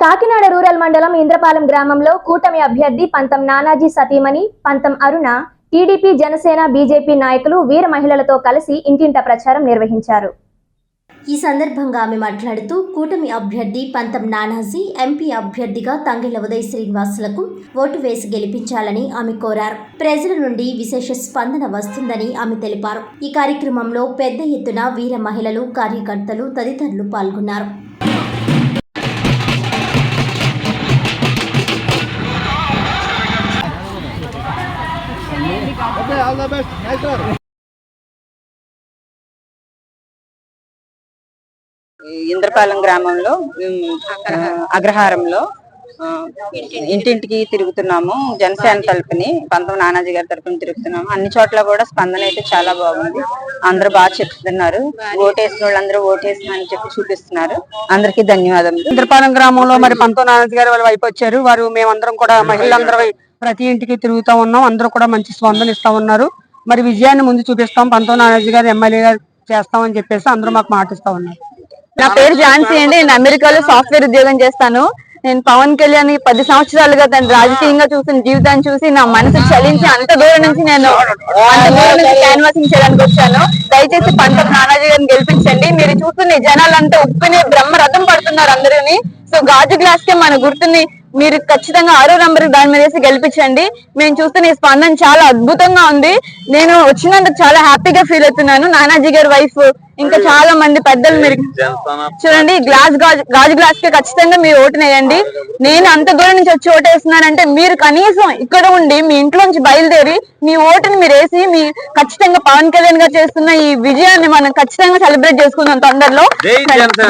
Kakinada rural మండలం ఇంద్రపాలెం గ్రామంలో కూటమి అభ్యర్థి పంతం నానాజీ సతీమణి పంతం అరుణ టీడీపీ జనసేన బీజేపీ నాయకులు వీర మహిళలతో కలిసి ఇంటింట ప్రచారం నిర్వహించారు. ఈ సందర్భంగా ఆమె మాట్లాడుతూ కూటమి అభ్యర్థి పంతం నానాజీ ఎంపీ అభ్యర్థిగా తంగెళ్ళ ఉదయ్ శ్రీనివాసులకు ఓటు వేసి గెలిపించాలని ఆమె కోరారు. ప్రజల నుండి విశేష స్పందన వస్తుందని ఆమె తెలిపారు. ఈ కార్యక్రమంలో పెద్ద ఎత్తున వీర మహిళలు కార్యకర్తలు తదితరులు పాల్గొన్నారు. Best. Nice work. ఈ ఇంద్రపాలెం గ్రామంలో అగ్రహారంలో ఇంటింటికి తిరుగుతున్నాము. జనసేన తరపుని పంతం నానాజీ గారి తరపున తిరుగుతున్నాము. అన్ని చోట్ల కూడా స్పందన అయితే చాలా బాగుంది. అందరూ బాగా చెప్తున్నారు. ఓటేసిన వాళ్ళందరూ ఓటేసిన అని చెప్పి చూపిస్తున్నారు. అందరికీ ధన్యవాదములు. ఇంద్రపాలెం గ్రామంలో మరి పంతో నానాజీ గారి వాళ్ళ వైపు వచ్చారు. వారు మేమందరం కూడా మహిళలందరూ ప్రతి ఇంటికి తిరుగుతా ఉన్నాం. అందరూ కూడా మంచి స్పందన ఇస్తా ఉన్నారు. మరి విజయాన్ని ముందు చూపిస్తాం. పంతో నానాజీ గారు ఎమ్మెల్యే గారు చేస్తామని చెప్పేసి అందరూ మాకు మాటిస్తా ఉన్నారు. నా పేరు ఝాన్సీ అండి. నేను అమెరికాలో సాఫ్ట్వేర్ ఉద్యోగం చేస్తాను. నేను పవన్ కళ్యాణ్ పది సంవత్సరాలుగా తన రాజకీయంగా చూసిన జీవితాన్ని చూసి నా మనసు చలించి అంత దూరం నుంచి నేను అంత దూరం నుంచి క్యాన్వాసింగ్ చేయడానికి వచ్చాను. దయచేసి పంట నానాజీ గారిని గెలిపించండి. మీరు చూస్తున్న జనాలంతా ఉప్పుని బ్రహ్మ రథం పడుతున్నారు అందరిని. సో గాజు గ్లాస్ కే మన గుర్తుని మీరు ఖచ్చితంగా ఆరో నంబర్ దాని మీద వేసి గెలిపించండి. మేము చూస్తున్న ఈ స్పందన చాలా అద్భుతంగా ఉంది. నేను వచ్చినందుకు చాలా హ్యాపీగా ఫీల్ అవుతున్నాను. నానాజీ గారి వైఫ్ ఇంకా చాలా మంది పెద్దలు మీరు చూడండి గ్లాస్ గాజు గాజు గ్లాస్కి ఖచ్చితంగా మీరు ఓటు వేయండి నేను అంత దూరం నుంచి వచ్చి ఓటు వేస్తున్నానంటే మీరు కనీసం ఇక్కడ ఉండి మీ ఇంట్లో నుంచి బయలుదేరి మీ ఓటుని మీరు వేసి మీ ఖచ్చితంగా పవన్ కళ్యాణ్ గారు చేస్తున్న ఈ విజయాన్ని మనం ఖచ్చితంగా సెలబ్రేట్ చేసుకుందాం తొందరలో. జై జనసేన.